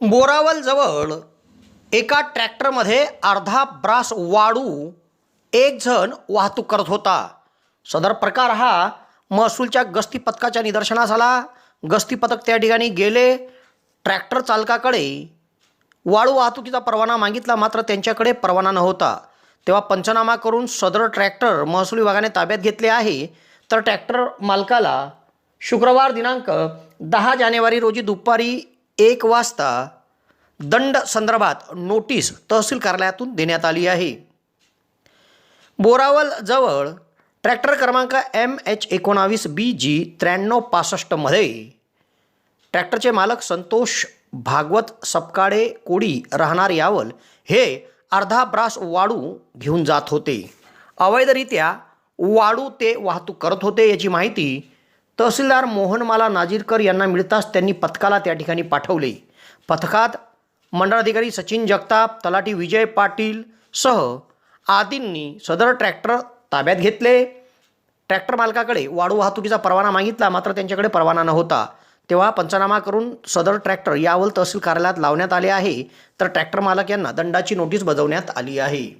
बोरावलजवळ एका ट्रॅक्टरमध्ये अर्धा ब्रास वाळू एक जण वाहतूक करत होता. सदर प्रकार हा महसूलच्या गस्ती पथकाच्या निदर्शनास आला. गस्ती पथक त्या ठिकाणी गेले. ट्रॅक्टर चालकाकडे वाळू वाहतुकीचा परवाना मागितला मात्र त्यांच्याकडे परवाना नव्हता. तेव्हा पंचनामा करून सदर ट्रॅक्टर महसूल विभागाने ताब्यात घेतले आहे. तर ट्रॅक्टर मालकाला शुक्रवार दिनांक दहा जानेवारी रोजी दुपारी एक वाजता दंड संदर्भात नोटीस तहसील कार्यालयातून देण्यात आली आहे. बोरावल जवळ ट्रॅक्टर क्रमांक एम एच एकोणावीस बी जी त्र्याण्णव पासष्टमध्ये ट्रॅक्टरचे मालक संतोष भागवत सपकाळे कोडी राहणार यावल हे अर्धा ब्रास वाळू घेऊन जात होते. अवैधरित्या वाळू ते वाहतूक करत होते याची माहिती तहसीलदार मोहनमाला नाजीरकर यांना मिळताच त्यांनी पथकाला त्या ठिकाणी पाठवले. पथकात मंडळाधिकारी सचिन जगताप तलाठी विजय पाटील सह आदींनी सदर ट्रॅक्टर ताब्यात घेतले. ट्रॅक्टर मालकाकडे वाळू वाहतुकीचा परवाना मागितला मात्र त्यांच्याकडे परवाना नव्हता. तेव्हा पंचनामा करून सदर ट्रॅक्टर यावल तहसील कार्यालयात लावण्यात आले आहे. तर ट्रॅक्टर मालक यांना दंडाची नोटीस बजावण्यात आली आहे.